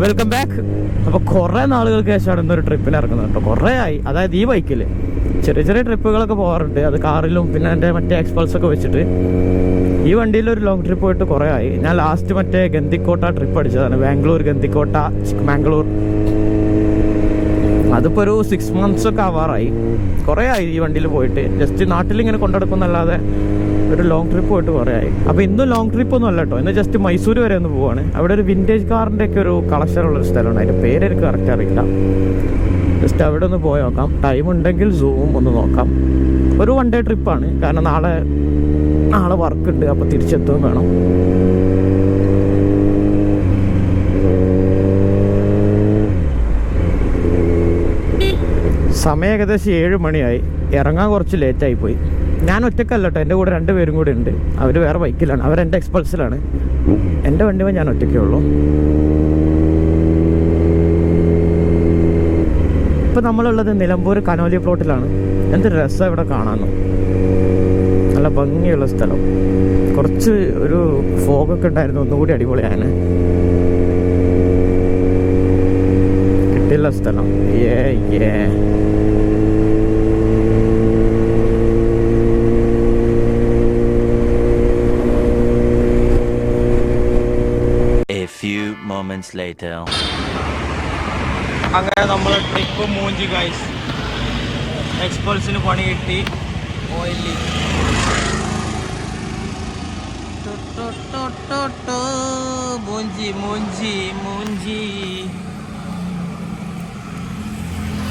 Welcome back അപ്പോൾ കുറേ നാളുകൾക്ക് ശേഷമാണ് ഇന്നൊരു ട്രിപ്പിൽ ഇറങ്ങുന്നത് കേട്ടോ. കുറേ ആയി അതായത് ഈ ബൈക്കിൽ ചെറിയ ചെറിയ ട്രിപ്പുകളൊക്കെ പോകാറുണ്ട് അത് കാറിലും പിന്നെ എന്റെ മറ്റേ എക്സ്പൾസ് ഒക്കെ വെച്ചിട്ട്. ഈ വണ്ടിയിൽ ഒരു ലോങ് ട്രിപ്പ് പോയിട്ട് കുറേ ആയി. ഞാൻ ലാസ്റ്റ് മറ്റേ ഗന്തിക്കോട്ട ട്രിപ്പ് അടിച്ചതാണ്. ബാംഗ്ലൂർ ഗന്തിക്കോട്ട ചിക്ക്മാംഗ്ലൂർ അതിപ്പോൾ ഒരു സിക്സ് മന്ത്സ് ഒക്കെ ആവാറായി. കുറേ ആയി ഈ വണ്ടിയിൽ പോയിട്ട്. ജസ്റ്റ് നാട്ടിൽ നാട്ടിലിങ്ങനെ കൊണ്ടെടുക്കുന്നല്ലാതെ ഒരു ലോങ് ട്രിപ്പ് പോയിട്ട് കുറേ ആയി. അപ്പോൾ ഇന്നും ലോങ് ട്രിപ്പ് ഒന്നും അല്ല കേട്ടോ ഇന്ന് ജസ്റ്റ് മൈസൂർ വരെ ഒന്ന് പോവാണ്. അവിടെ ഒരു വിന്റേജ് കാറിന്റെ ഒക്കെ ഒരു കളക്ഷൻ ഉള്ള ഒരു അതിന്റെ പേര് എനിക്ക് കറക്റ്റ് അറിയില്ല. ജസ്റ്റ് അവിടെ ഒന്ന് പോയി നോക്കാം. ടൈം ഉണ്ടെങ്കിൽ സൂം ഒന്ന് നോക്കാം. ഒരു വൺ ഡേ ട്രിപ്പാണ് കാരണം നാളെ നാളെ വർക്ക് ഉണ്ട്. അപ്പോൾ തിരിച്ചെത്തുകയും വേണം. സമയം ഏകദേശം ഏഴ് മണിയായി. ഇറങ്ങാൻ കുറച്ച് ലേറ്റായി പോയി. ഞാൻ ഒറ്റക്കല്ല കേട്ടോ എന്റെ കൂടെ രണ്ട് പേരും കൂടെ ഉണ്ട്. അവർ വേറെ ബൈക്കിലാണ്. അവർ എന്റെ എക്സ്പൾസിലാണ്. എന്റെ വണ്ടിമേ ഞാൻ ഒറ്റയ്ക്കേ ഉള്ളൂ. ഇപ്പം നമ്മളുള്ളത് നിലമ്പൂർ കനോലി പ്ലോട്ടിലാണ്. എന്ത് രസം ഇവിടെ കാണാനോ. നല്ല ഭംഗിയുള്ള സ്ഥലം. കുറച്ച് ഒരു ഫോഗൊക്കെ ഉണ്ടായിരുന്നു. ഒന്നുകൂടി അടിപൊളിയാണ് കിട്ടില്ല സ്ഥലം ഏ ഏ A few moments later. അങ്ങനെ നമ്മൾ ട്രിപ്പ് മൂഞ്ചി ഗൈസ് എക്സ്പൾസിന് പണി കിട്ടി ഓയിലി മൂഞ്ചി മൂഞ്ചി മൂഞ്ചി